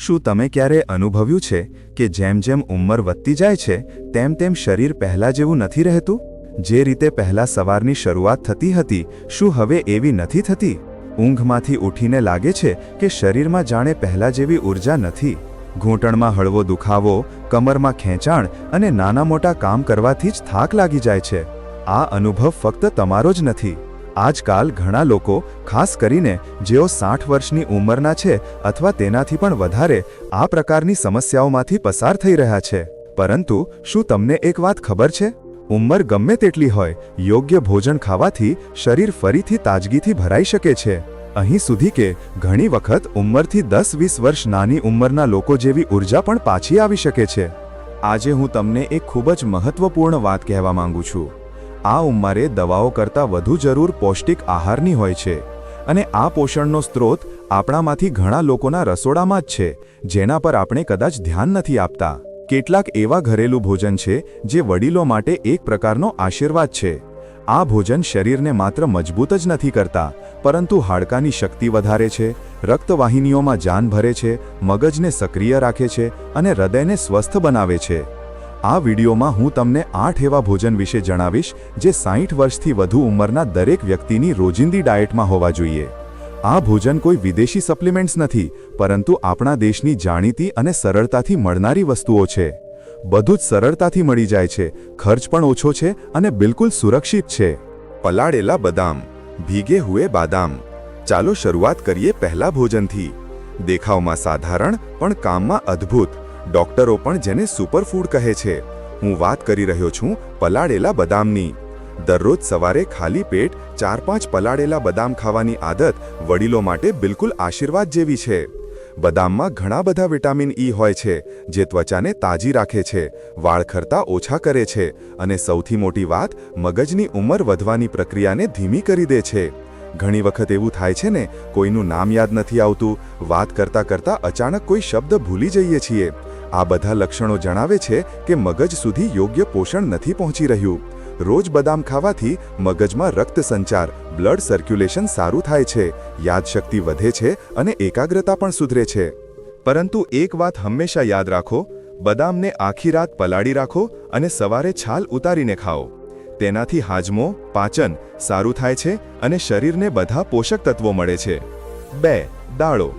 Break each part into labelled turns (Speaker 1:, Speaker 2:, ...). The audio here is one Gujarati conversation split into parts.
Speaker 1: શું તમે ક્યારે અનુભવ્યું છે કે જેમ જેમ ઉંમર વધતી જાય છે, તેમ તેમ શરીર પહેલાં જેવું નથી રહેતું? જે રીતે પહેલાં સવારની શરૂઆત થતી હતી, શું હવે એવી નથી થતી? ઊંઘમાંથી ઉઠીને લાગે છે કે શરીરમાં જાણે પહેલાં જેવી ઊર્જા નથી. ઘૂંટણમાં હળવો દુખાવો, કમરમાં ખેંચાણ અને નાના મોટા કામ કરવાથી જ થાક લાગી જાય છે. આ અનુભવ ફક્ત તમારો જ નથી. આજકાલ ઘણા લોકો, ખાસ કરીને જેઓ સાઠ વર્ષની ઉંમરના છે અથવા તેનાથી પણ વધારે, આ પ્રકારની સમસ્યાઓમાંથી પસાર થઈ રહ્યા છે. પરંતુ શું તમને એક વાત ખબર છે? ઉંમર ગમે તેટલી હોય, યોગ્ય ભોજન ખાવાથી શરીર ફરીથી તાજગીથી ભરાઈ શકે છે. અહીં સુધી કે ઘણી વખત ઉંમરથી દસ વીસ વર્ષ નાની ઉંમરના લોકો જેવી ઊર્જા પણ પાછી આવી શકે છે. આજે હું તમને એક ખૂબ જ મહત્વપૂર્ણ વાત કહેવા માંગુ છું. આ ઉંમરે દવાઓ કરતાં વધુ જરૂર પૌષ્ટિક આહારની હોય છે. અને આ પોષણનો સ્ત્રોત આપણામાંથી ઘણા લોકોના રસોડામાં જ છે, જેના પર આપણે કદાચ ધ્યાન નથી આપતા. કેટલાક એવા ઘરેલું ભોજન છે, જે વડીલો માટે એક પ્રકારનો આશીર્વાદ છે. આ ભોજન શરીરને માત્ર મજબૂત જ નથી કરતા, પરંતુ હાડકાની શક્તિ વધારે છે, રક્તવાહિનીઓમાં જાન ભરે છે, મગજને સક્રિય રાખે છે, અને હૃદયને સ્વસ્થ બનાવે છે. આ વિડીયોમાં હું તમને આઠ એવા ભોજન વિશે જણાવીશ જે સાહીઠ વર્ષથી વધુ ઉંમરના દરેક વ્યક્તિની રોજિંદી ડાયટમાં હોવા જોઈએ. આ ભોજન કોઈ વિદેશી સપ્લિમેન્ટ્સ નથી, પરંતુ આપણા દેશની જાણીતી અને સરળતાથી મળનારી વસ્તુઓ છે. બધું જ સરળતાથી મળી જાય છે, ખર્ચ પણ ઓછો છે અને બિલકુલ સુરક્ષિત છે. પલાળેલા બદામ, ભીગે હુએ બાદામ. ચાલો શરૂઆત કરીએ પહેલા ભોજનથી. દેખાવમાં સાધારણ, પણ કામમાં અદ્ભુત. ડોક્ટરો પણ જેને સુપરફૂડ કહે છે. હું વાત કરી રહ્યો છું પલાળેલા બદામની. દરરોજ સવારે ખાલી પેટ ચાર પાંચ પલાળેલા બદામ ખાવાની આદત વડીલો માટે બિલકુલ આશીર્વાદ જેવી છે. બદામમાં ઘણા બધા વિટામિન ઈ હોય છે, જે ત્વચાને તાજી રાખે છે, વાળ ખરતા ઓછા કરે છે અને સૌથી મોટી વાત, મગજની ઉંમર વધવાની પ્રક્રિયાને ધીમી કરી દે છે. ઘણી વખત એવું થાય છે ને, કોઈનું નામ યાદ નથી આવતું, વાત કરતા કરતા અચાનક કોઈ શબ્દ ભૂલી જઈએ છીએ. આ બધા લક્ષણો જણાવે છે કે મગજ સુધી યોગ્ય પોષણ નથી પહોંચી રહ્યું. રોજ બદામ ખાવાથી મગજમાં રક્ત સંચાર, બ્લડ સર્ક્યુલેશન સારું થાય છે યાદશક્તિ વધે છે અને એકાગ્રતા પણ સુધરે છે. પરંતુ એક વાત હંમેશા યાદ રાખો, બદામને આખી રાત પલાળી રાખો અને સવારે છાલ ઉતારીને ખાઓ. તેનાથી હાજમો, પાચન સારું થાય છે અને શરીરને બધા પોષક તત્વો મળે છે. બે, દાળો.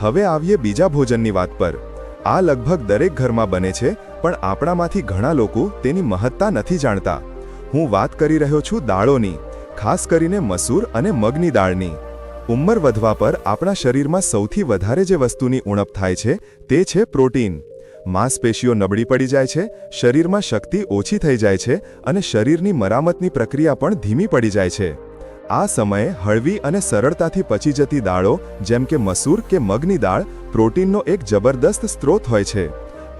Speaker 1: હવે આવીએ બીજા ભોજનની વાત પર. આ લગભગ દરેક ઘરમાં બને છે, પણ આપણામાંથી ઘણા લોકો તેની મહત્તા નથી જાણતા. હું વાત કરી રહ્યો છું દાળોની, ખાસ કરીને મસૂર અને મગની દાળની. ઉંમર વધવા પર આપણા શરીરમાં સૌથી વધારે જે વસ્તુની ઉણપ થાય છે, તે છે પ્રોટીન. માંસપેશીઓ નબળી પડી જાય છે, શરીરમાં શક્તિ ઓછી થઈ જાય છે અને શરીરની મરામતની પ્રક્રિયા પણ ધીમી પડી જાય છે. આ સમયે હળવી અને સરળતાથી પચી જતી દાળો, જેમ કે મસૂર કે મગની દાળ, પ્રોટીનનો એક જબરદસ્ત સ્ત્રોત હોય છે.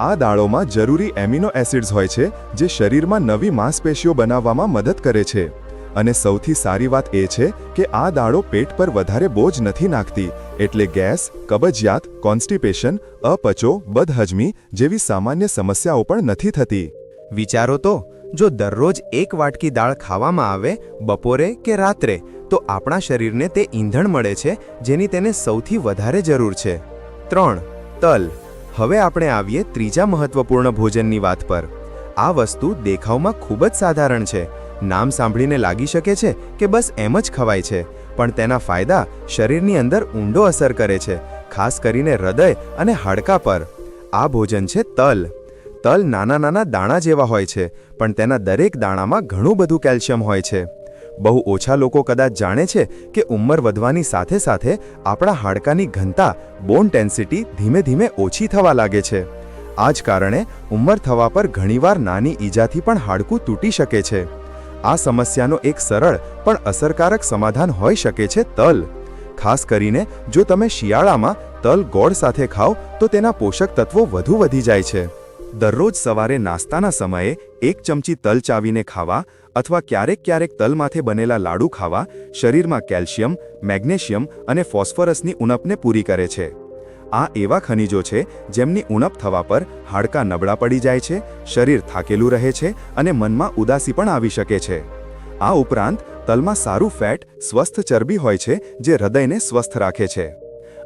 Speaker 1: આ દાળોમાં જરૂરી એમિનો એસિડ્સ હોય છે, જે શરીરમાં નવી માંસપેશીઓ બનાવવામાં મદદ કરે છે. અને સૌથી સારી વાત એ છે કે આ દાળો પેટ પર વધારે બોજ નથી નાખતી, એટલે ગેસ, કબજિયાત, કોન્સ્ટિપેશન, અપચો, બદહજમી જેવી સામાન્ય સમસ્યાઓ પણ નથી થતી.
Speaker 2: વિચારો તો? જો દરરોજ એક વાટકી દાળ ખાવામાં આવે બપોરે કે રાત્રે, તો આપણા શરીરને તે ઈંધણ મળે છે, જેની તેને સૌથી વધારે જરૂર છે. ત્રણ, તલ. હવે આપણે આવીએ ત્રીજા મહત્વપૂર્ણ ભોજનની વાત પર. આ વસ્તુ દેખાવમાં ખૂબ જ સાધારણ છે. નામ સાંભળીને લાગી શકે છે કે બસ એમ જ ખવાય છે, પણ તેના ફાયદા શરીરની અંદર ઊંડો અસર કરે છે, ખાસ કરીને હૃદય અને હાડકા પર. આ ભોજન છે તલ. તલ નાના નાના દાણા જેવા હોય છે, પણ તેના દરેક દાણામાં ઘણું બધું કેલ્શિયમ હોય છે. બહુ ઓછા લોકો કદાચ જાણે છે કે ઉંમર વધવાની સાથે સાથે આપણા હાડકાની ઘનતા બોન ટેન્સિટી ધીમે ધીમે ઓછી થવા લાગે છે. આ જ કારણે ઉંમર થવા પર ઘણીવાર નાની ઈજાથી પણ હાડકું તૂટી શકે છે. આ સમસ્યાનો એક સરળ પણ અસરકારક સમાધાન હોઈ શકે છે તલ. ખાસ કરીને જો તમે શિયાળામાં તલ ગોળ સાથે ખાઓ, તો તેના પોષક તત્વો વધુ વધી જાય છે. દરરોજ સવારે નાસ્તાના સમયે એક ચમચી તલ ચાવીને ખાવા અથવા ક્યારેક ક્યારેક તલમાંથી બનેલા લાડુ ખાવા શરીરમાં કેલ્શિયમ, મેગ્નેશિયમ અને ફોસ્ફરસની ઉણપને પૂરી કરે છે. આ એવા ખનિજો છે જેમની ઉણપ થવા પર હાડકાં નબળા પડી જાય છે, શરીર થાકેલું રહે છે અને મનમાં ઉદાસી પણ આવી શકે છે. આ ઉપરાંત તલમાં સારું ફેટ, સ્વસ્થ ચરબી હોય છે જે હૃદયને સ્વસ્થ રાખે છે.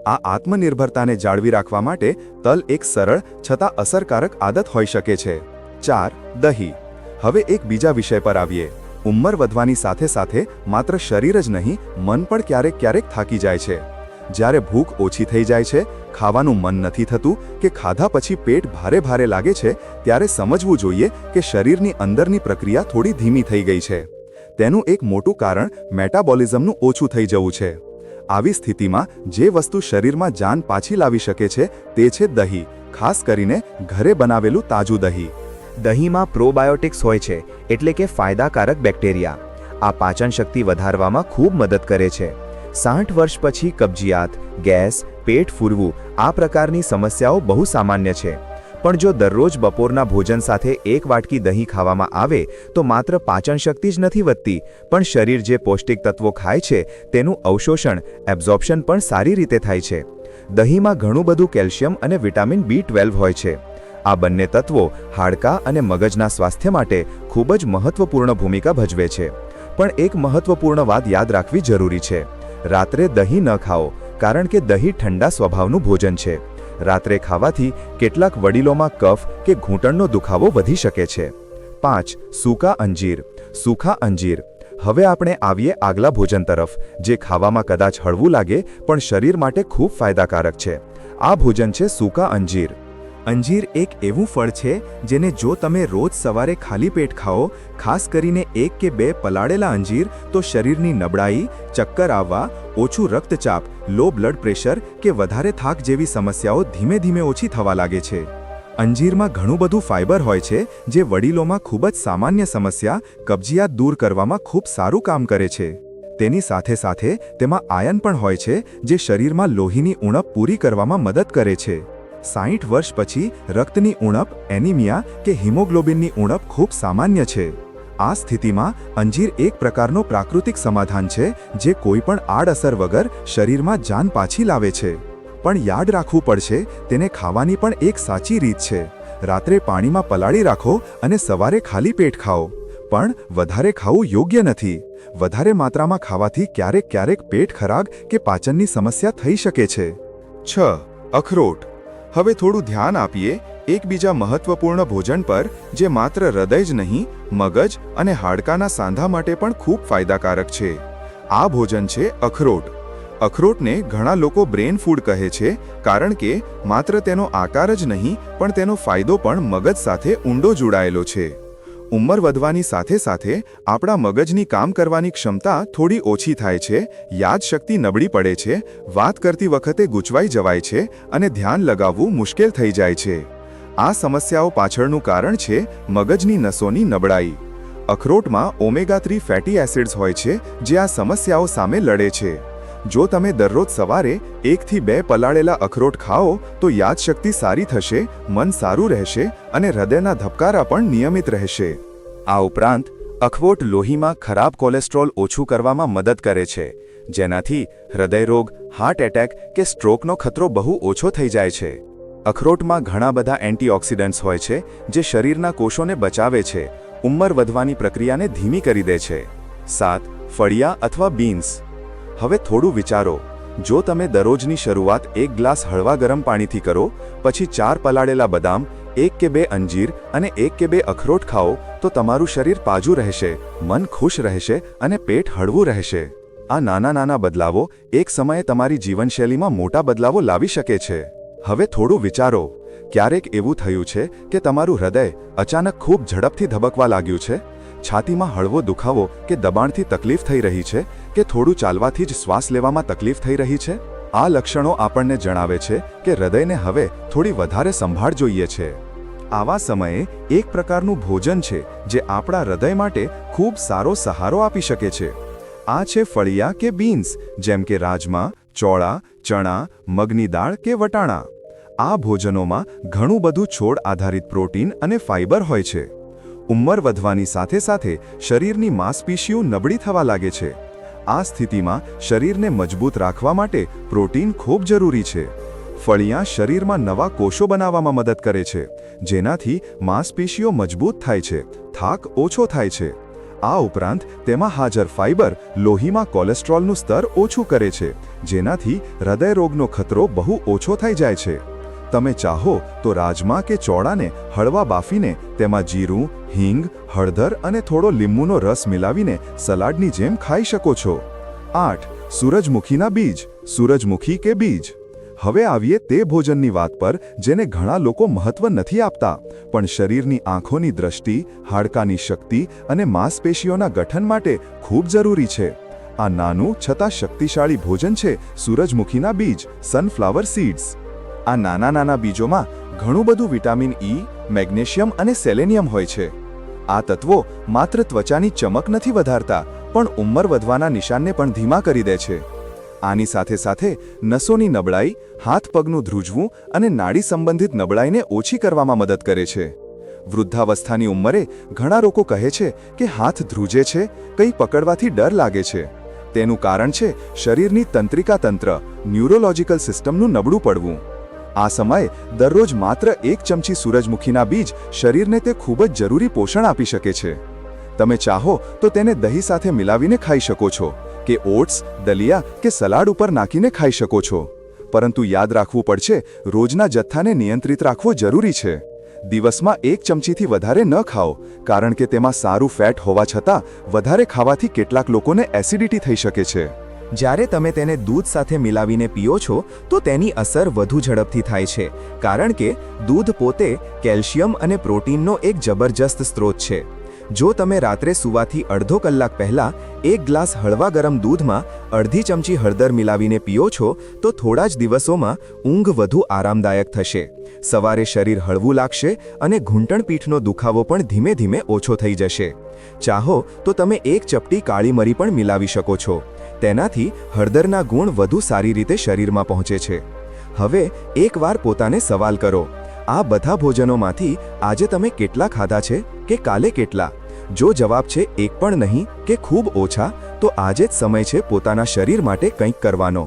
Speaker 1: આ આત્મનિર્ભરતાને જાળવી રાખવા માટે તલ એક સરળ છતાં અસરકારક આદત હોઈ શકે છે. ચાર, દહીં. હવે એક બીજા વિષય પર આવીએ. ઉંમર વધવાની સાથે સાથે માત્ર શરીર જ નહીં, મન પણ ક્યારેક ક્યારેક થાકી જાય છે. જ્યારે ભૂખ ઓછી થઈ જાય છે, ખાવાનું મન નથી થતું કે ખાધા પછી પેટ ભારે ભારે લાગે છે, ત્યારે સમજવું જોઈએ કે શરીરની અંદરની પ્રક્રિયા થોડી ધીમી થઈ ગઈ છે. તેનું એક મોટું કારણ મેટાબોલિઝમનું ઓછું થઈ જવું છે. આવી સ્થિતિમાં જે વસ્તુ શરીરમાં જાન પાછી લાવી શકે છે, તે છે દહીં, ખાસ કરીને ઘરે બનાવેલું તાજું દહીં.
Speaker 2: દહીંમાં પ્રોબાયોટિક્સ હોય છે, એટલે કે ફાયદાકારક બેક્ટેરિયા. આ પાચન શક્તિ વધારવામાં ખૂબ મદદ કરે છે. સાઠ વર્ષ પછી કબજિયાત, ગેસ, પેટ ફૂરવું આ પ્રકારની સમસ્યાઓ બહુ સામાન્ય છે. પણ જો દરરોજ બપોરના ભોજન સાથે એક વાટકી દહીં ખાવામાં આવે, તો માત્ર પાચન શક્તિ જ નથી વધતી. પણ શરીર જે પૌષ્ટિક તત્વો ખાય છે, તેનું અવશોષણ, એબ્ઝોર્પ્શન પણ સારી રીતે થાય છે. દહીંમાં ઘણું બધું કેલ્શિયમ અને વિટામિન બી ટ્વેલ્વ હોય છે. આ બંને તત્વો હાડકાં અને મગજના સ્વાસ્થ્ય માટે ખૂબ જ મહત્વપૂર્ણ ભૂમિકા ભજવે છે. પણ એક મહત્વપૂર્ણ વાત યાદ રાખવી જરૂરી છે. રાત્રે દહીં ન ખાઓ, કારણ કે દહીં ઠંડા સ્વભાવનું ભોજન છે. રાત્રે ખાવાથી કેટલાક વડીલોમાં કફ કે ઘૂંટણનો દુખાવો વધી શકે છે. પાંચ, સૂકા અંજીર. સૂખા અંજીર. હવે આપણે આવીએ આગલા ભોજન તરફ, જે ખાવામાં કદાચ હળવું લાગે, પણ શરીર માટે ખૂબ ફાયદાકારક છે. આ ભોજન છે સૂકા અંજીર. અંજીર એક એવું ફળ છે જેને જો તમે રોજ સવારે ખાલી પેટ ખાઓ, ખાસ કરીને એક કે બે પલાળેલા અંજીર, તો શરીરની નબળાઈ, ચક્કર આવવા, ઓછું રક્તચાપ, લો બ્લડ પ્રેશર કે વધારે થાક જેવી સમસ્યાઓ ધીમે ધીમે ઓછી થવા લાગે છે. અંજીરમાં ઘણું બધું ફાઇબર હોય છે, જે વડીલોમાં ખૂબ જ સામાન્ય સમસ્યા, કબજિયાત દૂર કરવામાં ખૂબ સારું કામ કરે છે. તેની સાથે સાથે તેમાં આયન પણ હોય છે, જે શરીરમાં લોહીની ઉણપ પૂરી કરવામાં મદદ કરે છે. સાહીઠ વર્ષ પછી રક્તની ઉણપ, એનિમિયા કે હિમોગ્લોબિનની ઉણપ ખૂબ સામાન્ય છે. આ સ્થિતિમાં અંજીર એક પ્રકારનો પ્રાકૃતિક સમાધાન છે જે કોઈપણ આડઅસર વગર શરીરમાં જાન પાછી લાવે છે. પણ યાદ રાખવું પડશે, તેને ખાવાની પણ એક સાચી રીત છે. રાત્રે પાણીમાં પલાળી રાખો અને સવારે ખાલી પેટ ખાઓ. પણ વધારે ખાવું યોગ્ય નથી. વધારે માત્રામાં ખાવાથી ક્યારેક ક્યારેક પેટ ખરાબ કે પાચનની સમસ્યા થઈ શકે છે. છ. અખરોટ હવે થોડું ધ્યાન આપીએ એકબીજા મહત્વપૂર્ણ ભોજન પર, જે માત્ર હૃદય જ નહીં, મગજ અને હાડકાના સાંધા માટે પણ ખૂબ ફાયદાકારક છે. આ ભોજન છે અખરોટ. અખરોટને ઘણા લોકો બ્રેન ફૂડ કહે છે, કારણ કે માત્ર તેનો આકાર જ નહીં, પણ તેનો ફાયદો પણ મગજ સાથે ઊંડો જોડાયેલો છે. ઉંમર વધવાની સાથે સાથે આપણા મગજની કામ કરવાની ક્ષમતા થોડી ઓછી થાય છે, યાદશક્તિ નબળી પડે છે, વાત કરતી વખતે ગૂંચવાઈ જવાય છે અને ધ્યાન લગાવવું મુશ્કેલ થઈ જાય છે. આ સમસ્યાઓ પાછળનું કારણ છે મગજની નસોની નબળાઈ. અખરોટમાં ઓમેગા થ્રી ફેટી એસિડ્સ હોય છે, જે આ સમસ્યાઓ સામે લડે છે. જો તમે દરરોજ સવારે એકથી બે પલાળેલા અખરોટ ખાઓ, તો યાદશક્તિ સારી થશે, મન સારું રહેશે અને હૃદયના ધબકારા પણ નિયમિત રહેશે. આ ઉપરાંત, અખરોટ લોહીમાં ખરાબ કોલેસ્ટ્રોલ ઓછું કરવામાં મદદ કરે છે, જેનાથી હૃદયરોગ હાર્ટ એટેક કે સ્ટ્રોકનો ખતરો બહુ ઓછો થઈ જાય છે. અખરોટમાં ઘણા બધા એન્ટીઓક્સિડન્ટ્સ હોય છે, જે શરીરના કોષોને બચાવે છે, ઉંમર વધવાની પ્રક્રિયાને ધીમી કરી દે છે. સાત, ફળિયા અથવા બીન્સ. હવે થોડું વિચારો. જો તમે દરરોજની શરૂઆત એક ગ્લાસ હળવા ગરમ પાણીથી કરો, પછી ચાર પલાળેલા બદામ, એક કે બે અંજીર અને એક કે બે અખરોટ ખાઓ, તો તમારું શરીર પાજું રહેશે, મન ખુશ રહેશે અને પેટ હળવું રહેશે. આ નાના નાના બદલાવો એક સમયે તમારી જીવનશૈલીમાં મોટા બદલાવો લાવી શકે છે. હવે થોડું વિચારો. ક્યારેક એવું થયું છે કે તમારું હૃદય અચાનક ખૂબ ઝડપથી ધબકવા લાગ્યું છે. છાતીમાં હળવો દુખાવો કે દબાણથી તકલીફ થઈ રહી છે. કે થોડું ચાલવાથી જ શ્વાસ લેવામાં તકલીફ થઈ રહી છે? આ લક્ષણો આપણને જણાવે છે કે હૃદયને હવે થોડી વધારે સંભાળ જોઈએ છે. આવા સમયે એક પ્રકારનું ભોજન છે જે આપણા હૃદય માટે ખૂબ સારો સહારો આપી શકે છે. આ છે ફળિયા કે બીન્સ જેમ કે રાજમા, ચોળા, ચણા, મગની દાળ કે વટાણા. આ ભોજનોમાં ઘણું બધું છોડ આધારિત પ્રોટીન અને ફાઇબર હોય છે. ઉંમર વધવાની સાથે સાથે શરીરની માંસપેશીઓ નબળી થવા લાગે છે. આ સ્થિતિમાં શરીરને મજબૂત રાખવા માટે પ્રોટીન ખૂબ જરૂરી છે. ફળિયા શરીરમાં નવા કોષો બનાવવામાં મદદ કરે છે, જેનાથી માંસપેશીઓ મજબૂત થાય છે, થાક ઓછો થાય છે.
Speaker 1: આ ઉપરાંત તેમાં હાજર ફાઇબર લોહીમાં કોલેસ્ટ્રોલનું સ્તર ઓછું કરે છે, જેનાથી હૃદયરોગનો ખતરો બહુ ઓછો થઈ જાય છે. તમે ચાહો તો રાજમા કે ચોળાને હળવા બાફીને તેમાં જીરું, હિંગ, હળદર અને થોડો લીંબુનો રસ મિલાવીને સલાડની જેમ ખાઈ શકો છો. આઠ. સૂરજમુખીના બીજ. સૂરજમુખી કે બીજ. હવે આવીએ તે ભોજનની વાત પર, જેને ઘણા લોકો મહત્વ નથી આપતા, પણ શરીરની આંખોની દ્રષ્ટિ, હાડકાની શક્તિ અને માંસપેશીઓના ગઠન માટે ખૂબ જરૂરી છે. આ નાનું છતાં શક્તિશાળી ભોજન છે સૂરજમુખીના બીજ સનફ્લાવર સીડ્સ આ નાના નાના બીજોમાં ઘણું બધું વિટામિન ઈ મેગ્નેશિયમ અને સેલેનિયમ હોય છે. આ તત્વો માત્ર ત્વચાની ચમક નથી વધારતા, પણ ઉંમર વધવાના નિશાનને પણ ધીમા કરી દે છે. આની સાથે સાથે નસોની નબળાઈ, હાથ પગનું ધ્રુજવું અને નાડી સંબંધિત નબળાઈને ઓછી કરવામાં મદદ કરે છે. વૃદ્ધાવસ્થાની ઉંમરે ઘણા લોકો કહે છે કે હાથ ધ્રુજે છે, કંઈ પકડવાથી ડર લાગે છે. તેનું કારણ છે શરીરની તંત્રિકા તંત્ર, ન્યુરોલોજિકલ સિસ્ટમનું નબળું પડવું. આ સમયે દરરોજ માત્ર એક ચમચી સૂરજમુખીના બીજ શરીરને તે ખૂબ જ જરૂરી પોષણ આપી શકે છે. તમે ચાહો તો તેને દહીં સાથે મિલાવીને ખાઈ શકો છો, કે ઓટ્સ, દલિયા કે સલાડ ઉપર નાખીને ખાઈ શકો છો. પરંતુ યાદ રાખવું પડશે, રોજના જથ્થાને નિયંત્રિત રાખવો જરૂરી છે. દિવસમાં એક ચમચીથી વધારે ન ખાઓ, કારણ કે તેમાં સારું ફેટ હોવા છતાં વધારે ખાવાથી કેટલાક લોકોને એસિડિટી થઈ શકે છે.
Speaker 2: જ્યારે તમે તેને દૂધ સાથે મિલાવીને પીઓ છો, તો તેની અસર વધુ ઝડપથી થાય છે, કારણ કે દૂધ પોતે કેલ્શિયમ અને પ્રોટીનનો એક જબરજસ્ત સ્ત્રોત છે. જો તમે રાત્રે સૂવાથી અડધો કલાક પહેલા એક ગ્લાસ હળવા ગરમ દૂધમાં અડધી ચમચી હળદર મિલાવીને પીઓ છો, તો થોડા જ દિવસોમાં ઊંઘ વધુ આરામદાયક થશે. સવારે શરીર હળવું લાગશે અને ઘૂંટણપીઠનો દુખાવો પણ ધીમે ધીમે ઓછો થઈ જશે. ચાહો તો તમે એક ચપટી કાળી મરી પણ મિલાવી શકો છો. તેનાથી હળદરના ગુણ વધુ સારી રીતે શરીરમાં પહોંચે છે. હવે એકવાર પોતાને સવાલ કરો, આ બધા ભોજનોમાંથી આજે તમે કેટલા ખાધા છે કે કાલે કેટલા? જો જવાબ છે એક પણ નહીં કે ખૂબ ઓછા, તો આજે જ સમય છે પોતાના શરીર માટે કંઈક કરવાનો.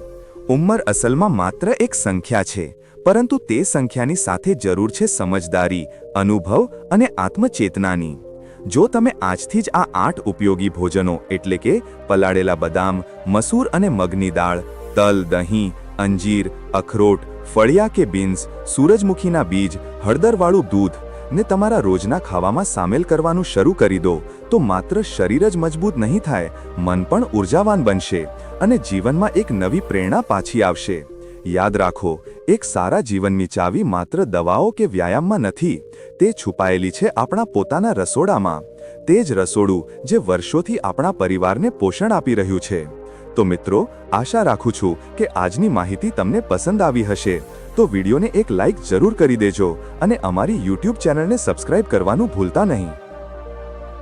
Speaker 2: ઉંમર અસલમાં માત્ર એક સંખ્યા છે, પરંતુ તે સંખ્યાની સાથે જરૂર છે સમજદારી, અનુભવ અને આત્મચેતનાની. જો તમે આજથી જ આ આઠ ઉપયોગી ભોજનો, એટલે કે પલાળેલા બદામ, મસૂર અને મગની દાળ, તલ, દહીં, અંજીર, અખરોટ, ફળિયા કે બીન્સ, સૂરજમુખીના બીજ, હળદરવાળું દૂધ ને તમારા રોજના ખાવામાં સામેલ કરવાનું શરૂ કરી દો, તો માત્ર શરીર જ મજબૂત નહીં થાય, મન પણ ઉર્જાવાન બનશે અને જીવનમાં એક નવી પ્રેરણા પાછી આવશે. યાદ રાખો, એક સારા જીવનની ચાવી માત્ર દવાઓ કે વ્યાયામમાં નથી, તે છુપાયેલી છે આપણા પોતાના રસોડામાં. તે જ રસોડું જે વર્ષોથી આપણા પરિવારને પોષણ આપી રહ્યું છે. તો મિત્રો, આશા રાખું છું કે આજની માહિતી તમને પસંદ આવી હશે. તો વિડીયોને એક લાઇક જરૂર કરી દેજો અને અમારી યુટ્યુબ ચેનલને સબસ્ક્રાઇબ કરવાનું ભૂલતા નહીં.